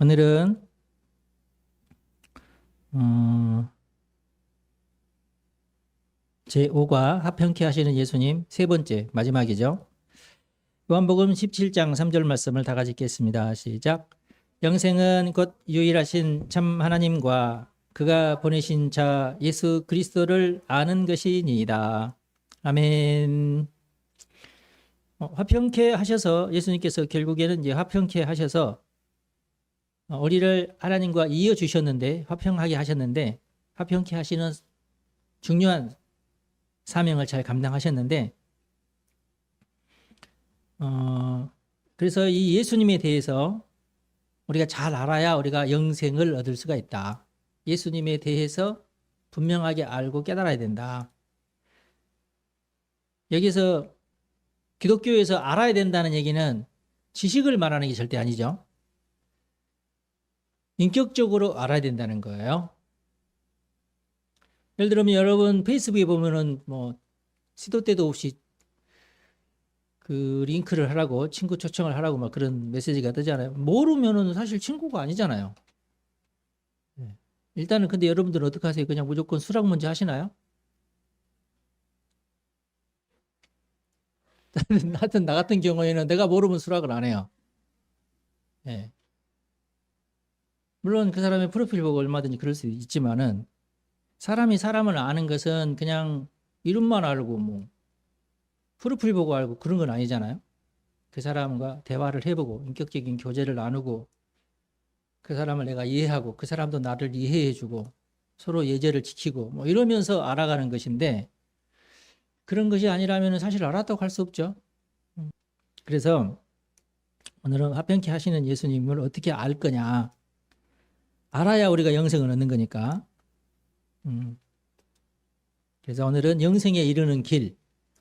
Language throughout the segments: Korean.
오늘은 어, 제5과 합평케 하시는 예수님 세 번째 마지막이죠. 요한복음 17장 3절 말씀을 다 같이 읽겠습니다. 시작. 영생은 곧 유일하신 참 하나님과 그가 보내신 자 예수 그리스도를 아는 것이니이다. 아멘. 어, 화평케 하셔서 예수님께서 결국에는 이제 화평케 하셔서 어, 우리를 하나님과 이어 주셨는데 화평하게 하셨는데 화평케 하시는 중요한 사명을 잘 감당하셨는데 어, 그래서 이 예수님에 대해서 우리가 잘 알아야 우리가 영생을 얻을 수가 있다. 예수님에 대해서 분명하게 알고 깨달아야 된다. 여기서 기독교에서 알아야 된다는 얘기는 지식을 말하는 게 절대 아니죠. 인격적으로 알아야 된다는 거예요. 예를 들면 여러분 페이스북에 보면은 뭐 시도 때도 없이 그 링크를 하라고 친구 초청을 하라고 막 그런 메시지가 뜨잖아요. 모르면은 사실 친구가 아니잖아요. 네. 일단은 근데 여러분들은 어떻게 하세요? 그냥 무조건 수락 문제 하시나요? 하여튼 나 같은 경우에는 내가 모르면 수락을 안 해요. 예. 물론 그 사람의 프로필 보고 얼마든지 그럴 수 있지만은 사람이 사람을 아는 것은 그냥 이름만 알고 뭐 프로필 보고 알고 그런 건 아니잖아요. 그 사람과 대화를 해보고 인격적인 교제를 나누고 그 사람을 내가 이해하고 그 사람도 나를 이해해주고 서로 예절을 지키고 뭐 이러면서 알아가는 것인데 그런 것이 아니라면 사실 알았다고 할 수 없죠. 음. 그래서 오늘은 화평케 하시는 예수님을 어떻게 알 거냐. 알아야 우리가 영생을 얻는 거니까. 음. 그래서 오늘은 영생에 이르는 길,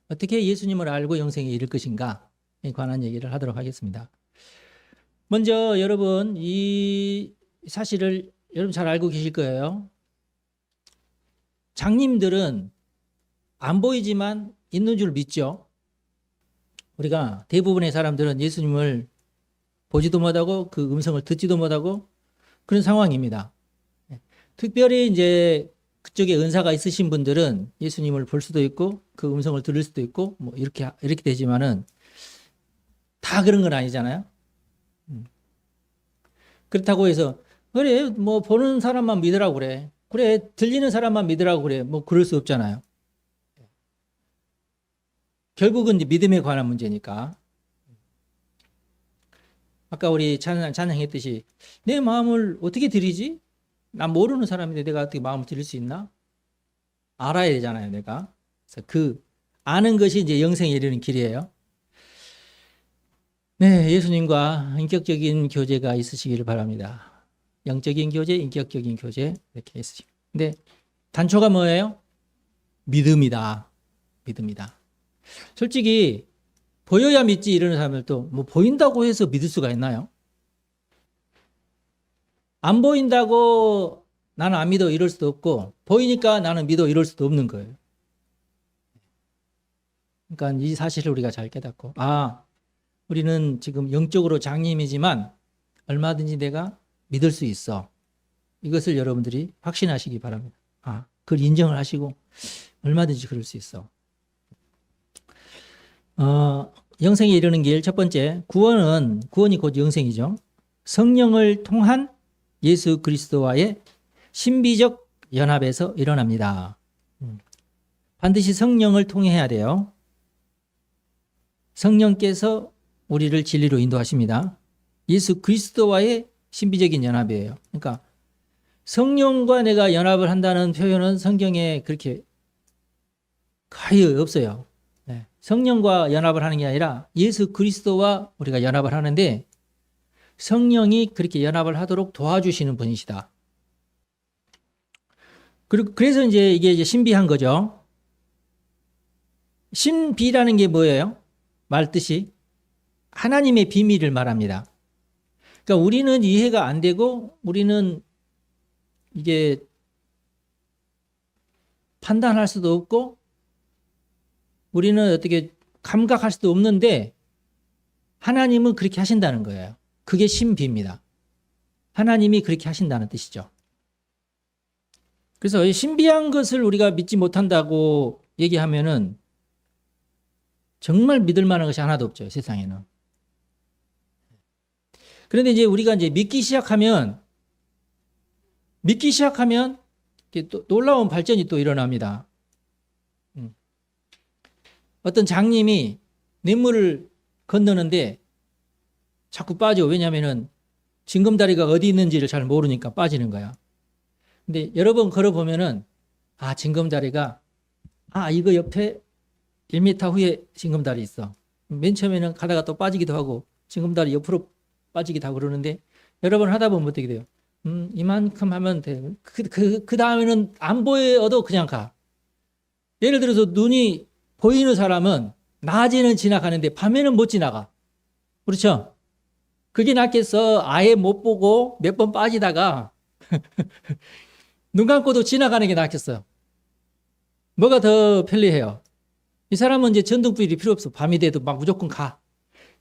어떻게 예수님을 알고 영생에 이를 것인가에 관한 얘기를 하도록 하겠습니다. 먼저 여러분 이 사실을 여러분 잘 알고 계실 거예요. 장님들은 안 보이지만 있는 줄 믿죠. 우리가 대부분의 사람들은 예수님을 보지도 못하고 그 음성을 듣지도 못하고 그런 상황입니다. 특별히 이제 그쪽에 은사가 있으신 분들은 예수님을 볼 수도 있고 그 음성을 들을 수도 있고 뭐 이렇게 이렇게 되지만은 다 그런 건 아니잖아요. 음. 그렇다고 해서 그래 뭐 보는 사람만 믿으라고 그래. 그래 들리는 사람만 믿으라고 그래. 뭐 그럴 수 없잖아요. 결국은 이제 믿음에 관한 문제니까. 아까 우리 찬양, 찬양했듯이 내 마음을 어떻게 드리지? 난 모르는 사람인데 내가 어떻게 마음을 드릴 수 있나? 알아야 되잖아요, 내가. 그래서 그 아는 것이 이제 영생에 이르는 길이에요. 네, 예수님과 인격적인 교제가 있으시기를 바랍니다. 영적인 교제, 인격적인 교제 이렇게 있으시고. 근데 단초가 뭐예요? 믿음이다. 믿음이다. 솔직히 보여야 믿지 이러는 사람들도 뭐 보인다고 해서 믿을 수가 있나요? 안 보인다고 나는 안 믿어 이럴 수도 없고 보이니까 나는 믿어 이럴 수도 없는 거예요. 그러니까 이 사실을 우리가 잘 깨닫고 아 우리는 지금 영적으로 장님이지만 얼마든지 내가 믿을 수 있어. 이것을 여러분들이 확신하시기 바랍니다. 아, 그걸 인정을 하시고 얼마든지 그럴 수 있어. 어, 영생에 이르는 길 첫 번째 구원은 구원이 곧 영생이죠. 성령을 통한 예수 그리스도와의 신비적 연합에서 일어납니다. 음. 반드시 성령을 통해 해야 돼요. 성령께서 우리를 진리로 인도하십니다. 예수 그리스도와의 신비적인 연합이에요. 그러니까 성령과 내가 연합을 한다는 표현은 성경에 그렇게 거의 없어요. 네. 성령과 연합을 하는 게 아니라 예수 그리스도와 우리가 연합을 하는데 성령이 그렇게 연합을 하도록 도와주시는 분이시다. 그리고 그래서 이제 이게 이제 신비한 거죠. 신비라는 게 뭐예요? 말 뜻이 하나님의 비밀을 말합니다. 그러니까 우리는 이해가 안 되고 우리는 이게 판단할 수도 없고 우리는 어떻게 감각할 수도 없는데 하나님은 그렇게 하신다는 거예요. 그게 신비입니다. 하나님이 그렇게 하신다는 뜻이죠. 그래서 이 신비한 것을 우리가 믿지 못한다고 얘기하면은 정말 믿을 만한 것이 하나도 없죠, 세상에는. 그런데 이제 우리가 이제 믿기 시작하면 믿기 시작하면 또 놀라운 발전이 또 일어납니다. 음. 어떤 장님이 냇물을 건너는데 자꾸 빠져. 왜냐하면은 징검다리가 어디 있는지를 잘 모르니까 빠지는 거야. 근데 여러 번 걸어보면은 아 징검다리가 아 이거 옆에 1m 후에 징검다리 있어. 맨 처음에는 가다가 또 빠지기도 하고 징검다리 옆으로 빠지기도 하고 그러는데 여러 번 하다 보면 어떻게 돼요? 음 이만큼 하면 돼. 그, 그, 그 다음에는 안 보여도 그냥 가. 예를 들어서 눈이 보이는 사람은 낮에는 지나가는데 밤에는 못 지나가. 그렇죠? 그게 낫겠어. 아예 못 보고 몇 번 빠지다가 눈 감고도 지나가는 게 낫겠어요. 뭐가 더 편리해요? 이 사람은 이제 전등불이 필요 없어. 밤이 돼도 막 무조건 가.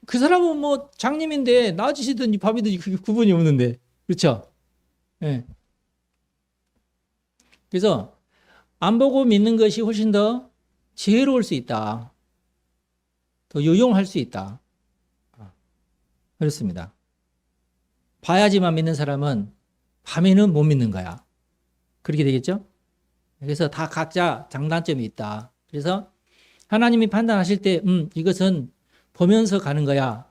그 사람은 뭐 장님인데 낮이시든지 밤이든지 그게 구분이 없는데. 그렇죠? 예. 그래서 안 보고 믿는 것이 훨씬 더 지혜로울 수 있다. 더 유용할 수 있다. 그렇습니다. 봐야지만 믿는 사람은 밤에는 못 믿는 거야. 그렇게 되겠죠? 그래서 다 각자 장단점이 있다. 그래서 하나님이 판단하실 때, 음, 이것은 보면서 가는 거야.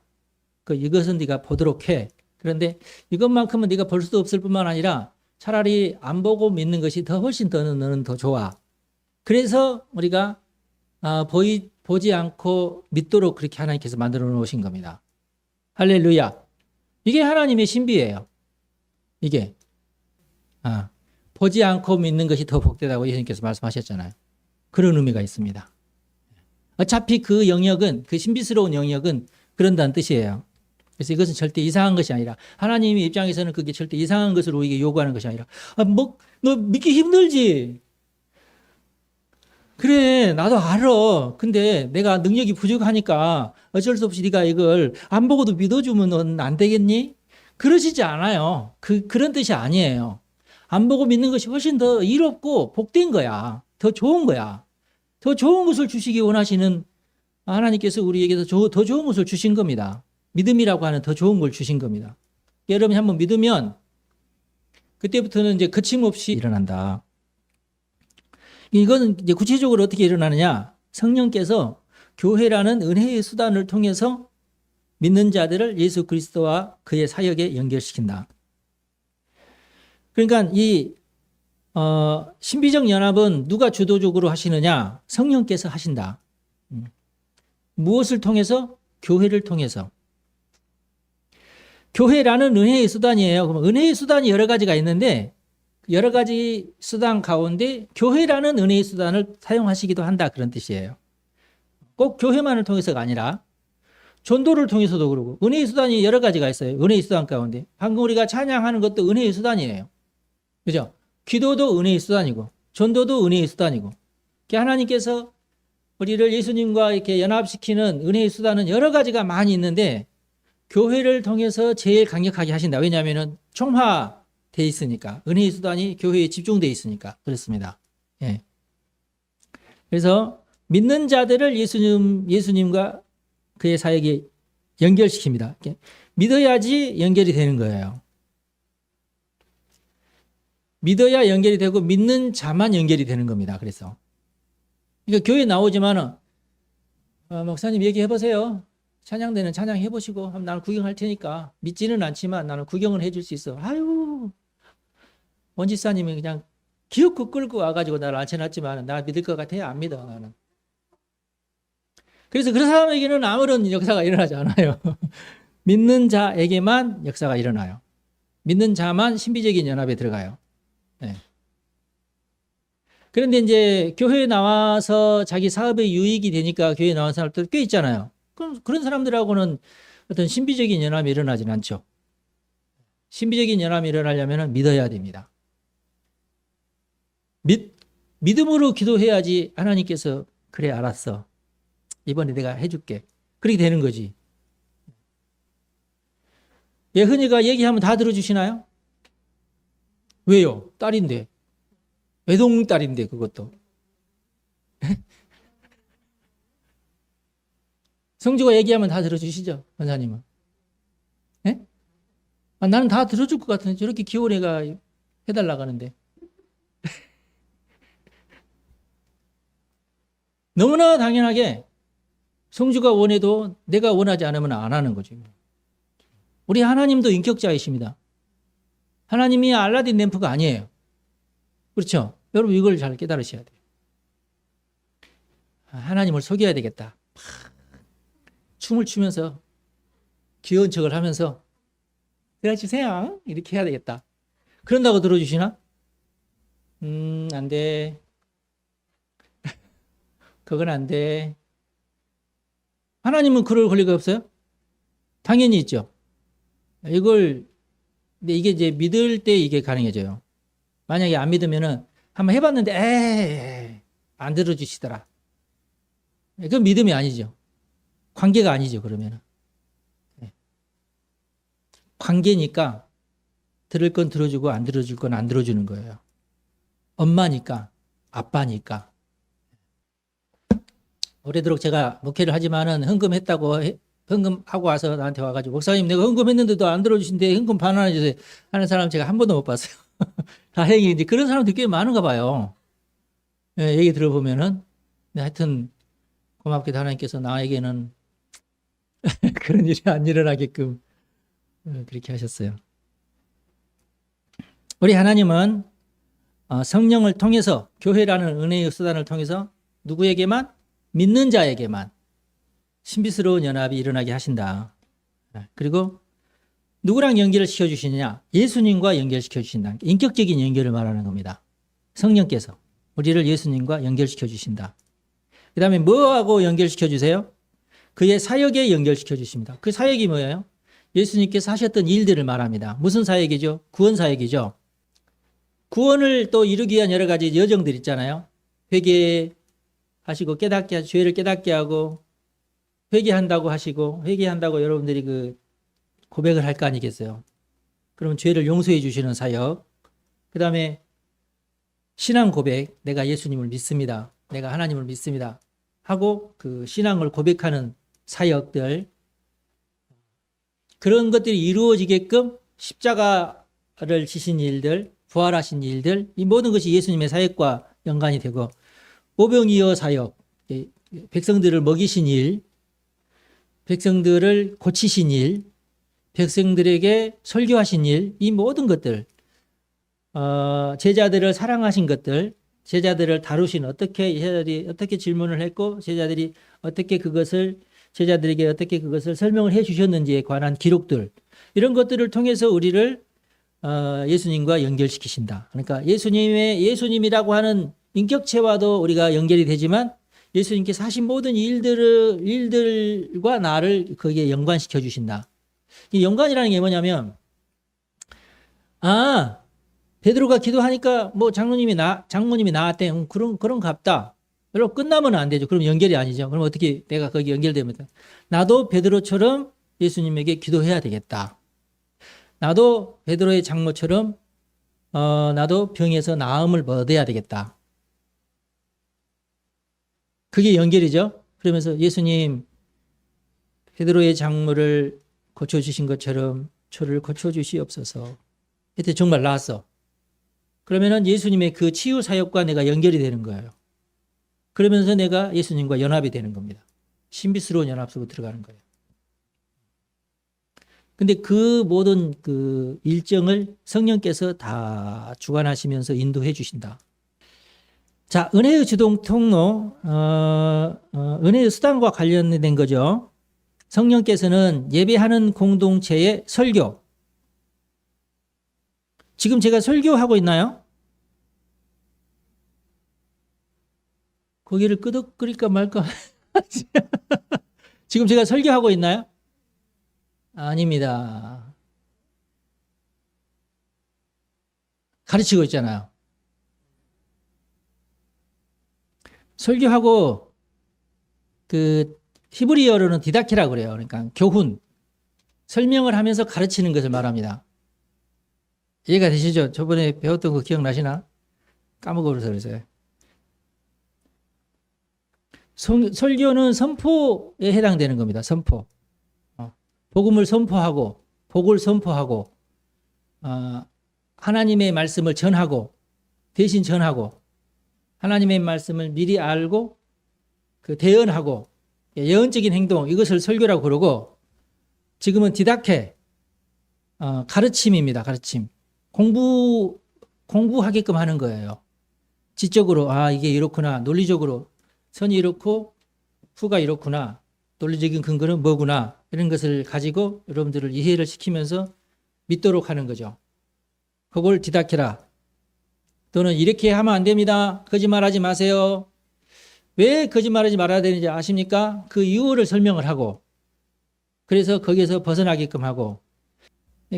그 이것은 네가 보도록 해. 그런데 이것만큼은 네가 볼 수도 없을 뿐만 아니라 차라리 안 보고 믿는 것이 더 훨씬 더 너는 더 좋아. 그래서 우리가 아, 보이 보지 않고 믿도록 그렇게 하나님께서 만들어 놓으신 겁니다. 할렐루야. 이게 하나님의 신비예요. 이게 아, 보지 않고 믿는 것이 더 복되다고 예수님께서 말씀하셨잖아요. 그런 의미가 있습니다. 어차피 그 영역은 그 신비스러운 영역은 그런다는 뜻이에요. 그래서 이것은 절대 이상한 것이 아니라 하나님의 입장에서는 그게 절대 이상한 것을 우리에게 요구하는 것이 아니라 아, 뭐 너 믿기 힘들지. 그래 나도 알아. 근데 내가 능력이 부족하니까 어쩔 수 없이 네가 이걸 안 보고도 믿어주면 안 되겠니? 그러시지 않아요. 그 그런 뜻이 아니에요. 안 보고 믿는 것이 훨씬 더 이롭고 복된 거야. 더 좋은 거야. 더 좋은 것을 주시기 원하시는 하나님께서 우리에게 더, 더 좋은 것을 주신 겁니다. 믿음이라고 하는 더 좋은 걸 주신 겁니다. 여러분이 한번 믿으면 그때부터는 이제 거침없이 일어난다. 이거는 이제 구체적으로 어떻게 일어나느냐? 성령께서 교회라는 은혜의 수단을 통해서 믿는 자들을 예수 그리스도와 그의 사역에 연결시킨다. 그러니까 이 어, 신비적 연합은 누가 주도적으로 하시느냐? 성령께서 하신다. 음. 무엇을 통해서? 교회를 통해서. 교회라는 은혜의 수단이에요. 그럼 은혜의 수단이 여러 가지가 있는데 여러 가지 수단 가운데 교회라는 은혜의 수단을 사용하시기도 한다 그런 뜻이에요. 꼭 교회만을 통해서가 아니라 전도를 통해서도 그러고 은혜의 수단이 여러 가지가 있어요. 은혜의 수단 가운데 방금 우리가 찬양하는 것도 은혜의 수단이에요. 그죠? 기도도 은혜의 수단이고 전도도 은혜의 수단이고 하나님께서 우리를 예수님과 이렇게 연합시키는 은혜의 수단은 여러 가지가 많이 있는데 교회를 통해서 제일 강력하게 하신다. 왜냐하면 총화 돼 있으니까 은혜의 수단이 교회에 집중돼 있으니까 그렇습니다. 예. 그래서 믿는 자들을 예수님 예수님과 그의 사역에 연결시킵니다. 믿어야지 연결이 되는 거예요. 믿어야 연결이 되고 믿는 자만 연결이 되는 겁니다. 그래서 그러니까 교회 나오지만은 어, 목사님 얘기해 보세요. 찬양대는 찬양 해 보시고 나는 구경할 테니까 믿지는 않지만 나는 구경을 해줄 수 있어. 아유 원지사님이 그냥 기어코 끌고 와가지고 나를 앉혀놨지만 나 믿을 것 같아요? 안 믿어 나는. 그래서 그런 사람에게는 아무런 역사가 일어나지 않아요. 믿는 자에게만 역사가 일어나요. 믿는 자만 신비적인 연합에 들어가요. 네. 그런데 이제 교회에 나와서 자기 사업에 유익이 되니까 교회에 나온 사람들 꽤 있잖아요. 그럼 그런 사람들하고는 어떤 신비적인 연합이 일어나진 않죠. 신비적인 연합이 일어나려면 믿어야 됩니다. 믿, 믿음으로 기도해야지 하나님께서 그래 알았어. 이번에 내가 해줄게. 그렇게 되는 거지. 예흔이가 얘기하면 다 들어주시나요? 왜요? 딸인데. 외동 딸인데 그것도. 성주가 얘기하면 다 들어주시죠, 원사님은. 예? 아, 나는 다 들어줄 것 같은데 저렇게 귀여운 애가 해달라고 하는데. 너무나 당연하게 성주가 원해도 내가 원하지 않으면 안 하는 거죠. 우리 하나님도 인격자이십니다. 하나님이 알라딘 램프가 아니에요. 그렇죠? 여러분 이걸 잘 깨달으셔야 돼요. 아, 하나님을 속여야 되겠다. 춤을 추면서 귀여운 척을 하면서 들어주세요. 이렇게 해야 되겠다. 그런다고 들어주시나? 음, 안 돼. 그건 안 돼. 하나님은 그럴 권리가 없어요? 당연히 있죠. 이걸, 근데 이게 이제 믿을 때 이게 가능해져요. 만약에 안 믿으면은 한번 해봤는데, 에이, 안 들어주시더라. 그건 믿음이 아니죠. 관계가 아니죠, 그러면은. 네. 관계니까 들을 건 들어주고 안 들어줄 건 안 들어주는 거예요. 엄마니까, 아빠니까. 오래도록 제가 목회를 하지만은 헌금했다고 해- 헌금하고 와서 나한테 와가지고 목사님 내가 헌금했는데도 안 들어주신데 헌금 반환해 주세요 하는 사람 제가 한 번도 못 봤어요. 다행히 이제 그런 사람들이 꽤 많은가 봐요. 예, 얘기 들어보면은 네, 하여튼 고맙게도 하나님께서 나에게는 그런 일이 안 일어나게끔 어, 그렇게 하셨어요. 우리 하나님은 어, 성령을 통해서 교회라는 은혜의 수단을 통해서 누구에게만 믿는 자에게만 신비스러운 연합이 일어나게 하신다. 네, 그리고 누구랑 연결을 시켜주시느냐? 예수님과 연결시켜 주신다. 인격적인 연결을 말하는 겁니다. 성령께서 우리를 예수님과 연결시켜 주신다. 그 다음에 뭐하고 연결시켜 주세요? 그의 사역에 연결시켜 주십니다. 그 사역이 뭐예요? 예수님께서 하셨던 일들을 말합니다. 무슨 사역이죠? 구원 사역이죠. 구원을 또 이루기 위한 여러 가지 여정들 있잖아요. 회개 하시고 깨닫게 하- 죄를 깨닫게 하고 회개한다고 하시고 회개한다고 여러분들이 그 고백을 할 거 아니겠어요. 그러면 죄를 용서해 주시는 사역. 그 다음에 신앙 고백. 내가 예수님을 믿습니다. 내가 하나님을 믿습니다. 하고 그 신앙을 고백하는 사역들 그런 것들이 이루어지게끔 십자가를 지신 일들, 부활하신 일들, 이 모든 것이 예수님의 사역과 연관이 되고 오병이어 사역, 예, 백성들을 먹이신 일, 백성들을 고치신 일, 백성들에게 설교하신 일, 이 모든 것들, 어, 제자들을 사랑하신 것들, 제자들을 다루신 어떻게 제자들이 어떻게 질문을 했고 제자들이 어떻게 그것을 제자들에게 어떻게 그것을 설명을 해 주셨는지에 관한 기록들 이런 것들을 통해서 우리를 어, 예수님과 연결시키신다. 그러니까 예수님의 예수님이라고 하는 인격체와도 우리가 연결이 되지만 예수님께서 하신 모든 일들을 일들과 나를 거기에 연관시켜 주신다. 이 연관이라는 게 뭐냐면 아 베드로가 기도하니까 뭐 장로님이 나 장모님이 나왔대 음, 그런 그런 갑다. 여러분 끝나면 안 되죠. 그럼 연결이 아니죠. 그럼 어떻게 내가 거기 돼? 나도 베드로처럼 예수님에게 기도해야 되겠다. 나도 베드로의 장모처럼 어, 나도 병에서 나음을 얻어야 되겠다. 그게 연결이죠. 그러면서 예수님 베드로의 장모를 고쳐주신 것처럼 저를 고쳐주시옵소서. 그때 정말 나았어. 그러면은 예수님의 그 치유 사역과 내가 연결이 되는 거예요. 그러면서 내가 예수님과 연합이 되는 겁니다. 신비스러운 연합 속으로 들어가는 거예요. 근데 그 모든 그 일정을 성령께서 다 주관하시면서 인도해 주신다. 자, 은혜의 주동 통로, 어, 어, 은혜의 수단과 관련된 거죠. 성령께서는 예배하는 공동체의 설교. 지금 제가 설교하고 있나요? 고개를 끄덕거릴까 말까? 지금 제가 설교하고 있나요? 아닙니다. 가르치고 있잖아요. 설교하고 그 히브리어로는 디다케라 그래요. 그러니까 교훈 설명을 하면서 가르치는 것을 말합니다. 이해가 되시죠? 저번에 배웠던 거 기억나시나? 까먹어서 그러세요. 성- 설교는 선포에 해당되는 겁니다. 선포. 어, 복음을 선포하고, 복을 선포하고, 어, 하나님의 말씀을 전하고, 대신 전하고, 하나님의 말씀을 미리 알고, 그 대언하고, 예언적인 행동, 이것을 설교라고 그러고, 지금은 디다케, 어, 가르침입니다. 가르침. 공부, 공부하게끔 하는 거예요. 지적으로, 아, 이게 이렇구나. 논리적으로, 선이 이렇고, 후가 이렇구나. 논리적인 근거는 뭐구나. 이런 것을 가지고 여러분들을 이해를 시키면서 믿도록 하는 거죠. 그걸 디다케라. 또는 이렇게 하면 안 됩니다. 거짓말하지 마세요. 왜 거짓말하지 말아야 되는지 아십니까? 그 이유를 설명을 하고, 그래서 거기에서 벗어나게끔 하고,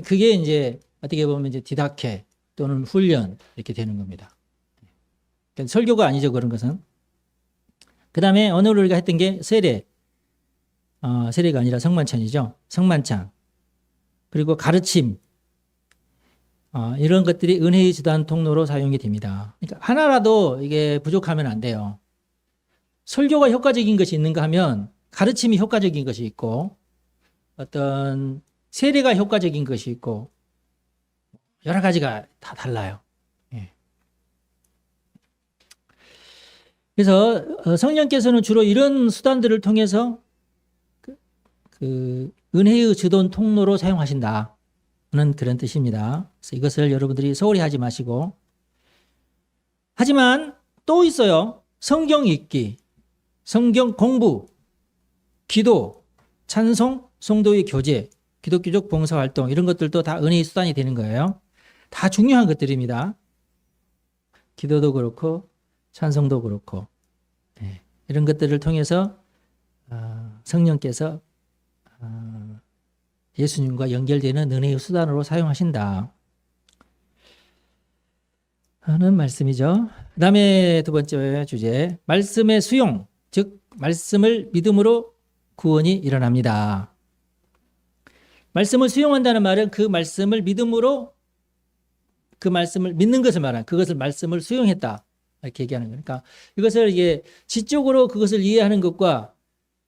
그게 이제 어떻게 보면 이제 디다케 또는 훈련 이렇게 되는 겁니다. 그러니까 설교가 아니죠 그런 것은. 그 다음에 오늘 우리가 했던 게 세례, 어, 세례가 아니라 성만찬이죠. 성만찬 그리고 가르침 어, 이런 것들이 은혜의 지단 통로로 사용이 됩니다. 그러니까 하나라도 이게 부족하면 안 돼요. 설교가 효과적인 것이 있는가 하면 가르침이 효과적인 것이 있고 어떤 세례가 효과적인 것이 있고 여러 가지가 다 달라요. 예. 그래서 어, 성령께서는 주로 이런 수단들을 통해서 그, 그 은혜의 주돈 통로로 사용하신다 는 그런 뜻입니다. 그래서 이것을 여러분들이 소홀히 하지 마시고 하지만 또 있어요. 성경 읽기, 성경 공부, 기도, 찬송, 성도의 교제, 기독교적 봉사활동 이런 것들도 다 은혜의 수단이 되는 거예요. 다 중요한 것들입니다. 기도도 그렇고 찬송도 그렇고 예, 이런 것들을 통해서 어, 성령께서 어, 예수님과 연결되는 은혜의 수단으로 사용하신다. 하는 말씀이죠. 그 다음에 두 번째 주제 말씀의 수용 즉 말씀을 믿음으로 구원이 일어납니다. 말씀을 수용한다는 말은 그 말씀을 믿음으로 그 말씀을 믿는 것을 말한 그것을 말씀을 수용했다 이렇게 얘기하는 거니까 이것을 이게 지적으로 그것을 이해하는 것과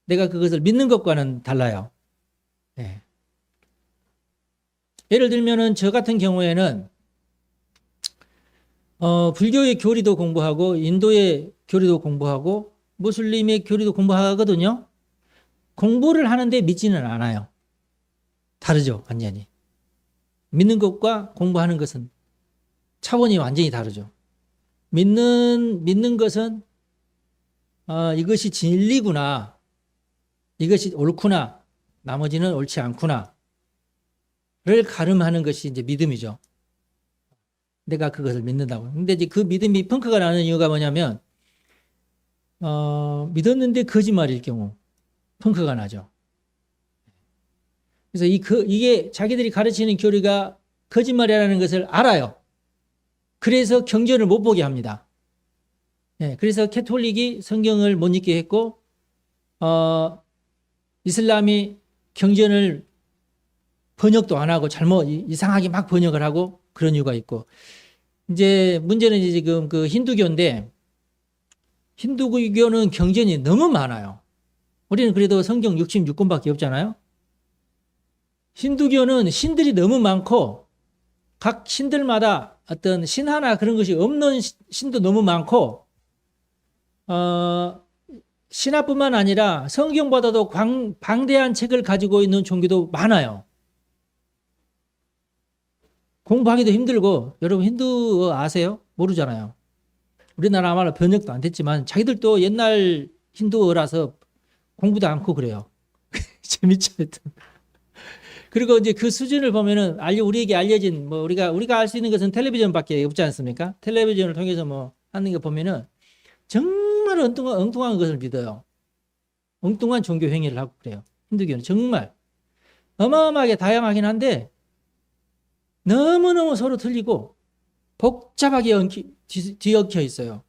내가 그것을 믿는 것과는 달라요. 예. 예를 들면은 저 같은 경우에는 어, 불교의 교리도 공부하고 인도의 교리도 공부하고 무슬림의 교리도 공부하거든요. 공부를 하는데 믿지는 않아요. 다르죠, 완전히. 믿는 것과 공부하는 것은 차원이 완전히 다르죠. 믿는 믿는 것은 어, 이것이 진리구나, 이것이 옳구나, 나머지는 옳지 않구나를 가름하는 것이 이제 믿음이죠. 내가 그것을 믿는다고. 근데 이제 그 믿음이 펑크가 나는 이유가 뭐냐면 어, 믿었는데 거짓말일 경우 펑크가 나죠. 그래서 이, 그, 이게 자기들이 가르치는 교리가 거짓말이라는 것을 알아요. 그래서 경전을 못 보게 합니다. 네, 그래서 캐톨릭이 성경을 못 읽게 했고, 어, 이슬람이 경전을 번역도 안 하고 잘못 이상하게 막 번역을 하고 그런 이유가 있고, 이제 문제는 이제 지금 그 힌두교인데, 힌두교는 경전이 너무 많아요. 우리는 그래도 성경 66권밖에 없잖아요. 힌두교는 신들이 너무 많고 각 신들마다 어떤 신 하나 그런 것이 없는 신도 너무 많고 어, 신화뿐만 아니라 성경보다도 광, 방대한 책을 가지고 있는 종교도 많아요. 공부하기도 힘들고 여러분 힌두어 아세요? 모르잖아요. 우리나라 말로 번역도 안 됐지만 자기들도 옛날 힌두어라서 공부도 않고 그래요. 재밌죠, 하여튼. 그리고 이제 그 수준을 보면은 알려 우리에게 알려진 뭐 우리가 우리가 알 수 있는 것은 텔레비전밖에 없지 않습니까? 텔레비전을 통해서 뭐 하는 거 보면은 정말 엉뚱한 엉뚱한 것을 믿어요. 엉뚱한 종교 행위를 하고 그래요. 힌두교는 정말 어마어마하게 다양하긴 한데 너무너무 서로 틀리고 복잡하게 엉키, 뒤엉켜 있어요.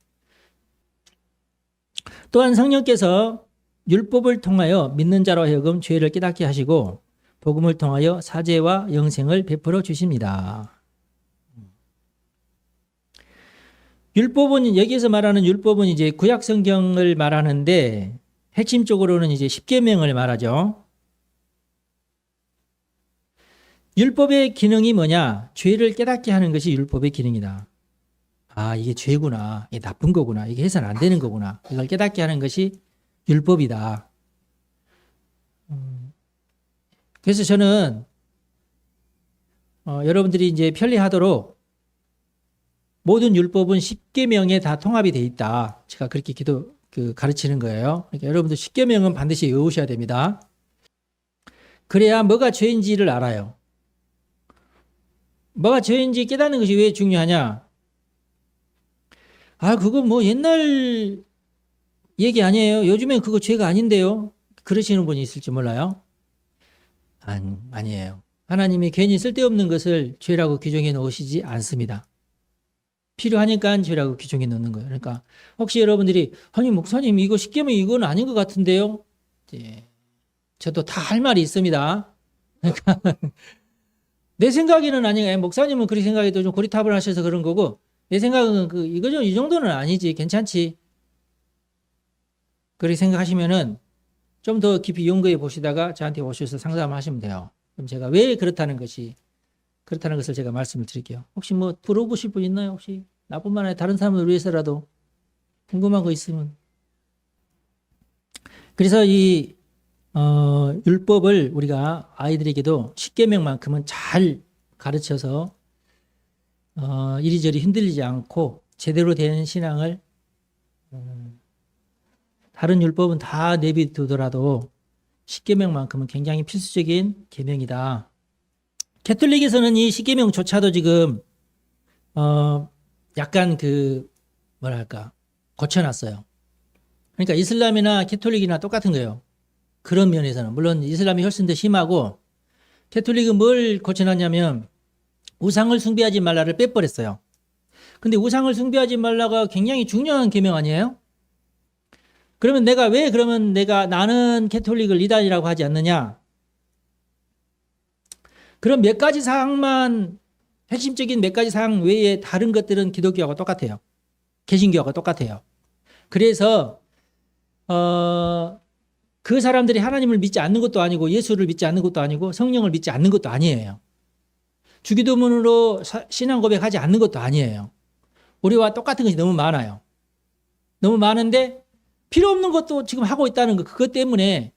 또한 성령께서 율법을 통하여 믿는 자로 하여금 죄를 깨닫게 하시고 복음을 통하여 사죄와 영생을 베풀어 주십니다. 율법은 여기에서 말하는 율법은 이제 구약 성경을 말하는데 핵심적으로는 이제 십계명을 말하죠. 율법의 기능이 뭐냐? 죄를 깨닫게 하는 것이 율법의 기능이다. 아, 이게 죄구나. 이게 나쁜 거구나. 이게 해서는 안 되는 거구나. 이걸 깨닫게 하는 것이 율법이다. 음, 그래서 저는 어, 여러분들이 이제 편리하도록 모든 율법은 십계명에 다 통합이 돼 있다. 제가 그렇게 기도 그 가르치는 거예요. 그러니까 여러분들 십계명은 반드시 외우셔야 됩니다. 그래야 뭐가 죄인지를 알아요. 뭐가 죄인지 깨닫는 것이 왜 중요하냐? 아, 그거 뭐 옛날 얘기 아니에요. 요즘엔 그거 죄가 아닌데요. 그러시는 분이 있을지 몰라요. 안, 아니에요. 하나님이 괜히 쓸데없는 것을 죄라고 규정해 놓으시지 않습니다. 필요하니까 죄라고 규정해 놓는 거예요. 그러니까 혹시 여러분들이 아니 목사님 이거 십계명 이건 아닌 것 같은데요. 예, 저도 다 할 말이 있습니다. 그러니까 내 생각에는 아니에요. 목사님은 그렇게 생각해도 좀 고리탑을 하셔서 그런 거고 내 생각은 그 이거 좀이 정도는 아니지 괜찮지. 그렇게 생각하시면은 좀 더 깊이 연구해 보시다가 저한테 오셔서 상담하시면 돼요. 그럼 제가 왜 그렇다는 것이 그렇다는 것을 제가 말씀을 드릴게요. 혹시 뭐 들어보실 분 있나요? 혹시 나뿐만 아니라 다른 사람을 위해서라도 궁금한 거 있으면. 그래서 이 어, 율법을 우리가 아이들에게도 십계명만큼은 잘 가르쳐서 어, 이리저리 흔들리지 않고 제대로 된 신앙을 음, 다른 율법은 다 내비두더라도 십계명만큼은 굉장히 필수적인 계명이다. 캐톨릭에서는 이 십계명조차도 지금 어 약간 그 뭐랄까 고쳐놨어요. 그러니까 이슬람이나 캐톨릭이나 똑같은 거예요. 그런 면에서는 물론 이슬람이 훨씬 더 심하고 캐톨릭은 뭘 고쳐놨냐면 우상을 숭배하지 말라를 빼버렸어요. 근데 우상을 숭배하지 말라가 굉장히 중요한 계명 아니에요? 그러면 내가 왜 그러면 내가 나는 캐톨릭을 이단이라고 하지 않느냐? 그런 몇 가지 사항만 핵심적인 몇 가지 사항 외에 다른 것들은 기독교하고 똑같아요. 개신교하고 똑같아요. 그래서 어, 그 사람들이 하나님을 믿지 않는 것도 아니고 예수를 믿지 않는 것도 아니고 성령을 믿지 않는 것도 아니에요. 주기도문으로 신앙 고백하지 않는 것도 아니에요. 우리와 똑같은 것이 너무 많아요. 너무 많은데 필요 없는 것도 지금 하고 있다는 거 그것 때문에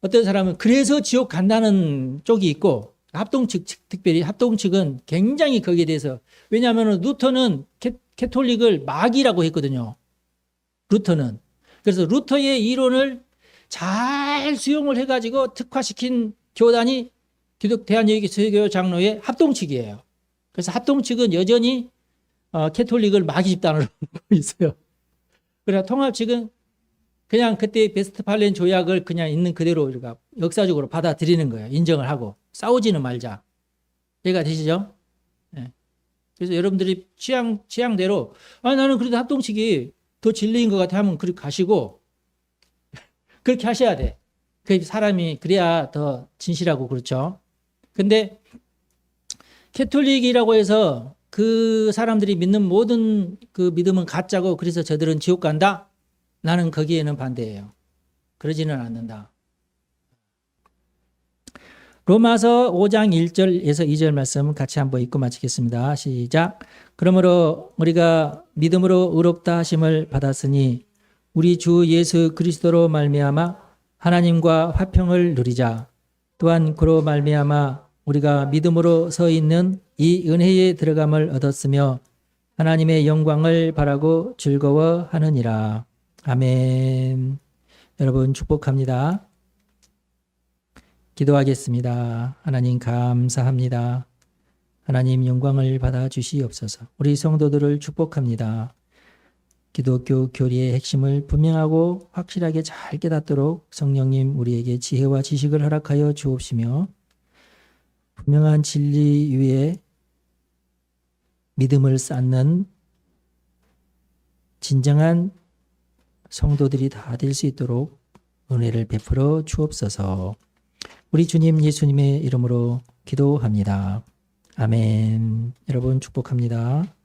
어떤 사람은 그래서 지옥 간다는 쪽이 있고 합동 측 특별히 합동 측은 굉장히 거기에 대해서 왜냐하면 루터는 캐, 캐톨릭을 마귀라고 했거든요. 루터는 그래서 루터의 이론을 잘 수용을 해가지고 특화시킨 교단이 기독 대한여기교회 장로의 합동 측이에요. 그래서 합동 측은 여전히 어, 캐톨릭을 마귀 집단으로 보고 있어요. 그래서 통합 측은 그냥 그때 베스트팔렌 조약을 그냥 있는 그대로 우리가 역사적으로 받아들이는 거예요. 인정을 하고 싸우지는 말자. 이해가 되시죠? 네. 그래서 여러분들이 취향 취향대로 아 나는 그래도 합동 측이 더 진리인 것 같아 하면 그렇게 가시고 그렇게 하셔야 돼. 그 사람이 그래야 더 진실하고 그렇죠. 근데 캐톨릭이라고 해서 그 사람들이 믿는 모든 그 믿음은 가짜고 그래서 저들은 지옥 간다? 나는 거기에는 반대예요. 그러지는 않는다. 로마서 5장 1절에서 2절 말씀 같이 한번 읽고 마치겠습니다. 시작. 그러므로 우리가 믿음으로 의롭다 하심을 받았으니 우리 주 예수 그리스도로 말미암아 하나님과 화평을 누리자. 또한 그로 말미암아 우리가 믿음으로 서 있는 이 은혜에 들어감을 얻었으며 하나님의 영광을 바라고 즐거워하느니라. 아멘. 여러분 축복합니다. 기도하겠습니다. 하나님 감사합니다. 하나님 영광을 받아 주시옵소서. 우리 성도들을 축복합니다. 기독교 교리의 핵심을 분명하고 확실하게 잘 깨닫도록 성령님 우리에게 지혜와 지식을 허락하여 주옵시며 분명한 진리 위에 믿음을 쌓는 진정한 성도들이 다 될 수 있도록 은혜를 베풀어 주옵소서. 우리 주님 예수님의 이름으로 기도합니다. 아멘. 여러분 축복합니다.